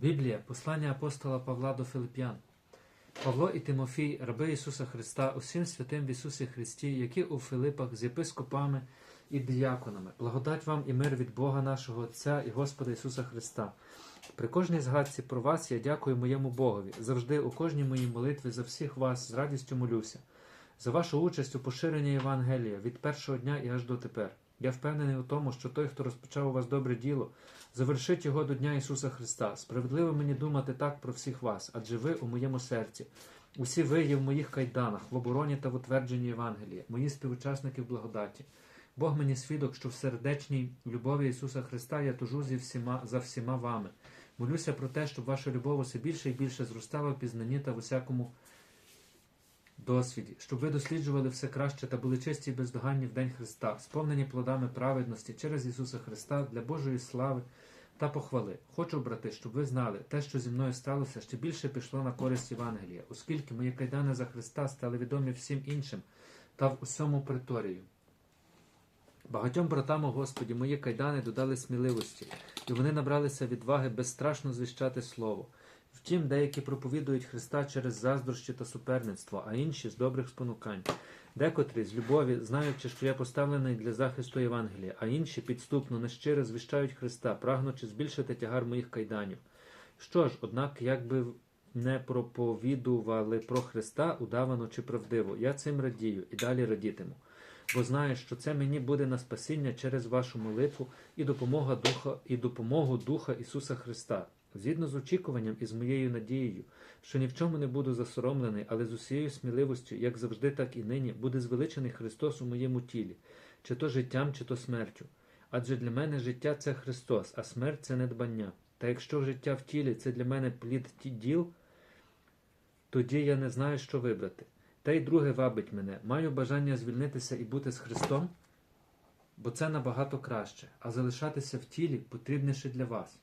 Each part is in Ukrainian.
Біблія, послання апостола Павла до Филип'ян. Павло і Тимофій, раби Ісуса Христа, усім святим в Ісусі Христі, які у Филипах з єпископами і діяконами. Благодать вам і мир від Бога нашого Отця і Господа Ісуса Христа. При кожній згадці про вас я дякую моєму Богові. Завжди у кожній моїй молитві за всіх вас з радістю молюся. За вашу участь у поширенні Євангелія від першого дня і аж до тепер. Я впевнений у тому, що той, хто розпочав у вас добре діло, завершить його до Дня Ісуса Христа. Справедливо мені думати так про всіх вас, адже ви у моєму серці. Усі ви є в моїх кайданах, в обороні та в утвердженні Євангелія, мої співучасники в благодаті. Бог мені свідок, що в сердечній любові Ісуса Христа я тужу зі всіма, за всіма вами. Молюся про те, щоб ваша любов усе більше і більше зростала в пізнанні та в усякому досвіді, щоб ви досліджували все краще та були чисті і бездоганні в День Христа, сповнені плодами праведності через Ісуса Христа для Божої слави та похвали. Хочу, брати, щоб ви знали, те, що зі мною сталося, ще більше пішло на користь Євангелія, оскільки мої кайдани за Христа стали відомі всім іншим та в усьому приторію. Багатьом братам у Господі мої кайдани додали сміливості, і вони набралися відваги безстрашно звіщати Слово. Втім, деякі проповідують Христа через заздрощі та суперництво, а інші з добрих спонукань. Декотрі з любові, знаючи, що я поставлений для захисту Євангелія, а інші підступно, нещиро звіщають Христа, прагнучи збільшити тягар моїх кайданів. Що ж, однак, якби не проповідували про Христа удавано чи правдиво, я цим радію і далі радітиму. Бо знаю, що це мені буде на спасіння через вашу молитву і допомога Духа і допомогу Духа Ісуса Христа, згідно з очікуванням і з моєю надією, що ні в чому не буду засоромлений, але з усією сміливостю, як завжди, так і нині, буде звеличений Христос у моєму тілі, чи то життям, чи то смертю. Адже для мене життя це Христос, а смерть це недбання. Та якщо життя в тілі це для мене плід діл, тоді я не знаю, що вибрати. Та й друге вабить мене. Маю бажання звільнитися і бути з Христом, бо це набагато краще, а залишатися в тілі потрібніше для вас.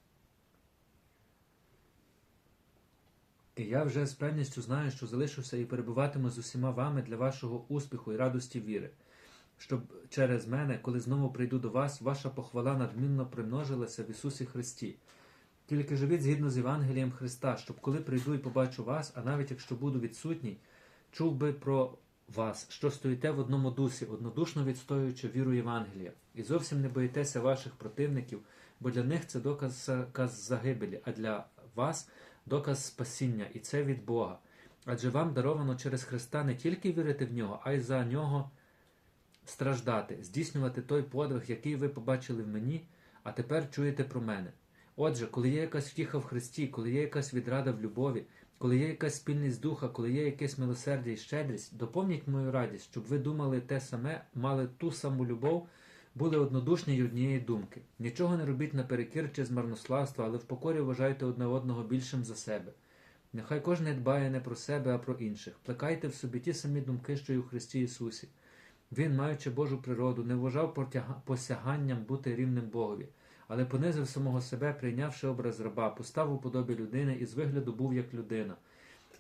І я вже з певністю знаю, що залишуся і перебуватиму з усіма вами для вашого успіху і радості віри, щоб через мене, коли знову прийду до вас, ваша похвала надмінно примножилася в Ісусі Христі. Тільки живіть згідно з Євангелієм Христа, щоб коли прийду і побачу вас, а навіть якщо буду відсутній, чув би про вас, що стоїте в одному дусі, однодушно відстоюючи віру Євангелія, і зовсім не боїтеся ваших противників, бо для них це доказ загибелі, а для вас доказ спасіння, і це від Бога. Адже вам даровано через Христа не тільки вірити в нього, а й за нього страждати, здійснювати той подвиг, який ви побачили в мені, а тепер чуєте про мене. Отже, коли є якась втіха в Христі, коли є якась відрада в любові, коли є якась спільність духа, коли є якесь милосердя і щедрість, доповніть мою радість, щоб ви думали те саме, мали ту саму любов, були однодушні й однієї думки. Нічого не робіть наперекір чи з марнославства, але в покорі вважайте одне одного більшим за себе. Нехай кожен дбає не про себе, а про інших. Плекайте в собі ті самі думки, що й у Христі Ісусі. Він, маючи Божу природу, не вважав посяганням бути рівним Богові, але понизив самого себе, прийнявши образ раба, постав у подобі людини і з вигляду був як людина.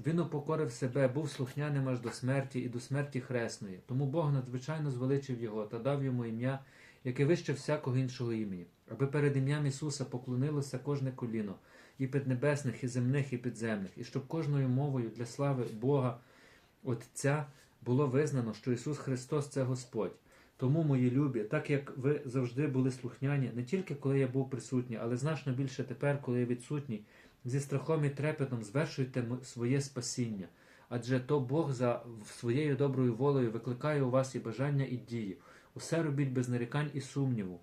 Він упокорив себе, був слухняним аж до смерті і до смерті хресної. Тому Бог надзвичайно звеличив його та дав йому ім'я, яке вище всякого іншого імені, аби перед ім'ям Ісуса поклонилося кожне коліно, і піднебесних, і земних, і підземних, і щоб кожною мовою для слави Бога Отця було визнано, що Ісус Христос це Господь. Тому, мої любі, так як ви завжди були слухняні, не тільки коли я був присутній, але значно більше тепер, коли я відсутній, зі страхом і трепетом звершуйте своє спасіння. Адже то Бог за своєю доброю волею викликає у вас і бажання, і дії. Усе робіть без нарікань і сумніву.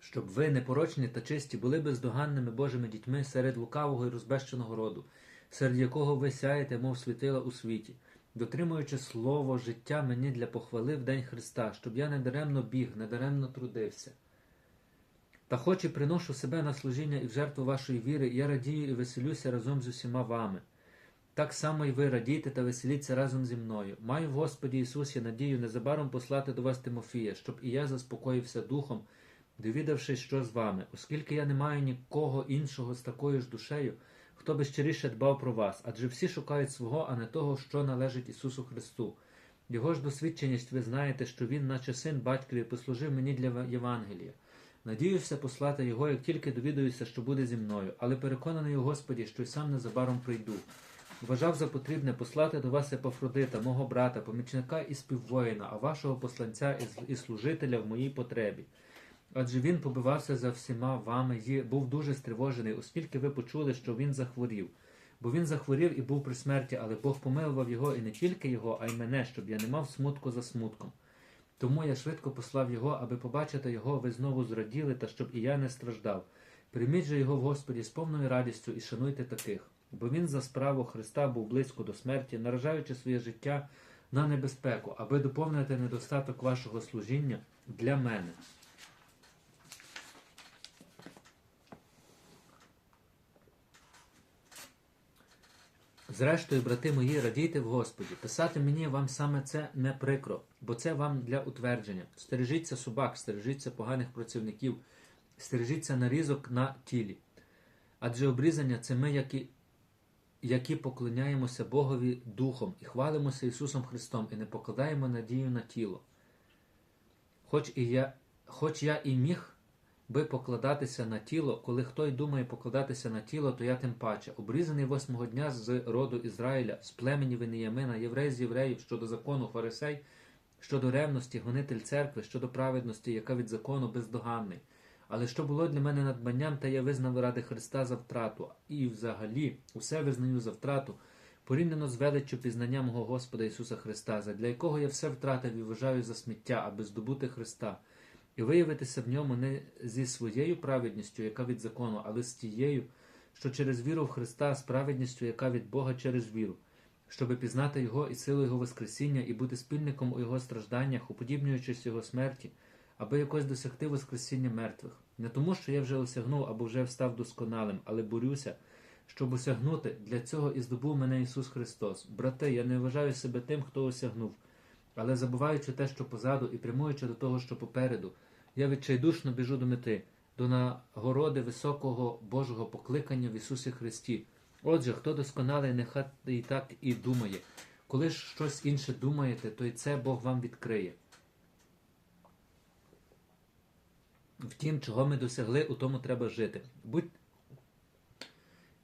Щоб ви, непорочні та чисті, були бездоганними Божими дітьми серед лукавого і розбещеного роду, серед якого ви сяєте, мов світила у світі, дотримуючи слово життя мені для похвали в день Христа, щоб я недаремно біг, недаремно трудився. Та хоч і приношу себе на служіння і в жертву вашої віри, я радію і веселюся разом з усіма вами. Так само і ви радійте та веселіться разом зі мною. Маю в Господі Ісусі надію незабаром послати до вас Тимофія, щоб і я заспокоївся духом, довідавшись, що з вами, оскільки я не маю нікого іншого з такою ж душею, хто би щиріше дбав про вас, адже всі шукають свого, а не того, що належить Ісусу Христу. Його ж досвідченість ви знаєте, що Він, наче син батькові, послужив мені для Євангелія. Надіюся послати його, як тільки довідаюся, що буде зі мною, але переконаний у Господі, що й сам незабаром прийду. Вважав за потрібне послати до вас Епафродита, мого брата, помічника і співвоїна, а вашого посланця і служителя в моїй потребі. Адже він побивався за всіма вами і був дуже стривожений, оскільки ви почули, що він захворів. Бо він захворів і був при смерті, але Бог помилував його і не тільки його, а й мене, щоб я не мав смутку за смутком. Тому я швидко послав його, аби побачити його, ви знову зраділи, та щоб і я не страждав. Прийміть же його в Господі з повною радістю і шануйте таких. Бо він за справу Христа був близько до смерті, наражаючи своє життя на небезпеку, аби доповнити недостаток вашого служіння для мене. Зрештою, брати мої, радійте в Господі. Писати мені вам саме це не прикро, бо це вам для утвердження. Стережіться собак, стережіться поганих працівників, стережіться нарізок на тілі. Адже обрізання це ми, які, які поклоняємося Богові Духом і хвалимося Ісусом Христом, і не покладаємо надію на тіло. Хоч, і я, хоч я і міг би покладатися на тіло, коли хто й думає покладатися на тіло, то я тим паче. Обрізаний восьмого дня з роду Ізраїля, з племені Веніямина, єврей з євреїв щодо закону фарисей, щодо ревності, гонитель церкви, щодо праведності, яка від закону бездоганний. Але що було для мене надбанням, та я визнав ради Христа за втрату, і взагалі усе визнаю за втрату, порівняно з величчю пізнання мого Господа Ісуса Христа, задля якого я все втратив і вважаю за сміття, аби здобути Христа, і виявитися в ньому не зі своєю праведністю, яка від закону, але з тією, що через віру в Христа, з праведністю, яка від Бога через віру, щоби пізнати Його і силу Його Воскресіння і бути спільником у Його стражданнях, уподібнюючись Його смерті, аби якось досягти Воскресіння мертвих. Не тому, що я вже осягнув або вже встав досконалим, але борюся, щоб осягнути. Для цього і здобув мене Ісус Христос. Брати, я не вважаю себе тим, хто осягнув, але забуваючи те, що позаду, і прямуючи до того, що попереду, я відчайдушно біжу до мети, до нагороди високого Божого покликання в Ісусі Христі. Отже, хто досконалий, нехай і так і думає. Коли ж щось інше думаєте, то й це Бог вам відкриє. Втім, чого ми досягли, у тому треба жити. Будь...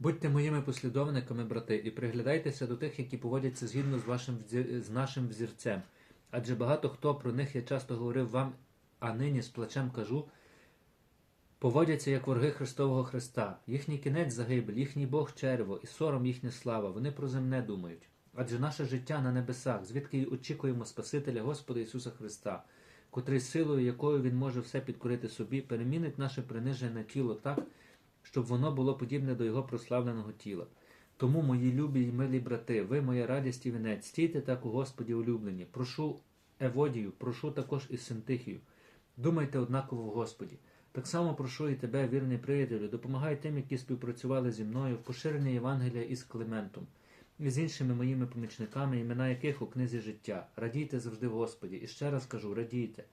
Будьте моїми послідовниками, брати, і приглядайтеся до тих, які поводяться згідно з, вашим, з нашим взірцем. Адже багато хто про них я часто говорив вам, а нині з плачем кажу, поводяться як вороги Христового Христа. Їхній кінець загибель, їхній Бог черево, і сором їхня слава. Вони про земне думають. Адже наше життя на небесах, звідки й очікуємо Спасителя Господа Ісуса Христа, котрий силою, якою Він може все підкорити собі, перемінить наше принижене тіло так, щоб воно було подібне до Його прославленого тіла. Тому, мої любі й милі брати, ви моя радість і вінець, стійте так у Господі улюблені. Прошу Еводію, прошу також і Синтихію. Думайте однаково в Господі. Так само прошу і тебе, вірний приятелю, допомагай тим, які співпрацювали зі мною в поширенні Євангелія із Климентом, з іншими моїми помічниками, імена яких у книзі життя. Радійте завжди Господі. І ще раз кажу, радійте.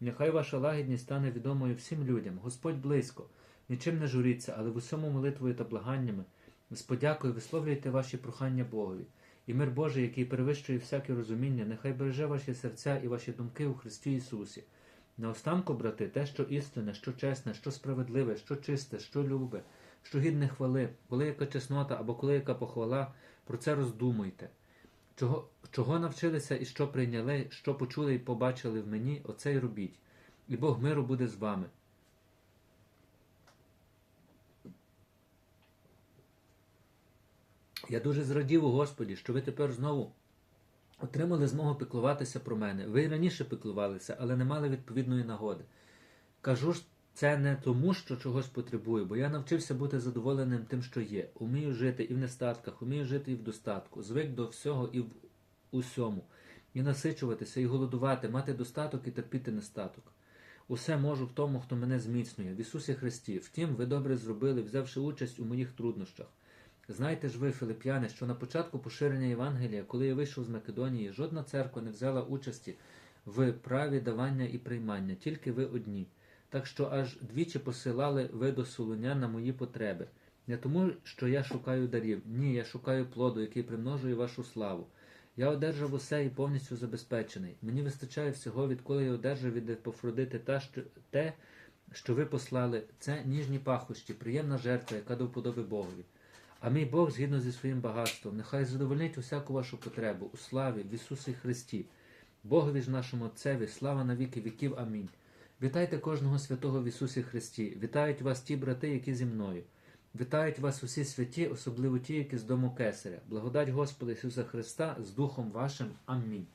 Нехай ваша лагідність стане відомою всім людям. Господь близько. Нічим не журіться, але в усьому молитвою та благаннями. З подякою висловлюйте ваші прохання Богові. І мир Божий, який перевищує всяке розуміння, нехай береже ваші серця і ваші думки у Христі Ісусі. Наостанку, брати, те, що істинне, що чесне, що справедливе, що чисте, що любе, що гідне хвали, коли яка чеснота або коли яка похвала, про це роздумуйте. Чого, чого навчилися і що прийняли, що почули і побачили в мені, оце й робіть. І Бог миру буде з вами. Я дуже зрадів у Господі, що ви тепер знову отримали змогу піклуватися про мене. Ви раніше піклувалися, але не мали відповідної нагоди. Кажу ж це не тому, що чогось потребую, бо я навчився бути задоволеним тим, що є. Умію жити і в нестатках, умію жити і в достатку, звик до всього і в усьому, і насичуватися, і голодувати, мати достаток і терпіти нестаток. Усе можу в тому, хто мене зміцнює, в Ісусі Христі. Втім, ви добре зробили, взявши участь у моїх труднощах. Знайте ж ви, филип'яни, що на початку поширення Євангелія, коли я вийшов з Македонії, жодна церква не взяла участі в праві давання і приймання, тільки ви одні. Так що аж двічі посилали ви до Солонян на мої потреби. Не тому, що я шукаю дарів, ні, я шукаю плоду, який примножує вашу славу. Я одержав усе і повністю забезпечений. Мені вистачає всього, відколи я одержав від Епофродити та, що, те, що ви послали, це ніжні пахощі, приємна жертва, яка до вподоби Богові. А мій Бог, згідно зі своїм багатством, нехай задовольнить усяку вашу потребу у славі в Ісусі Христі. Богові ж нашому Отцеві, слава на віки віків. Амінь. Вітайте кожного святого в Ісусі Христі. Вітають вас ті брати, які зі мною. Вітають вас усі святі, особливо ті, які з дому Кесаря. Благодать Господа Ісуса Христа з Духом вашим. Амінь.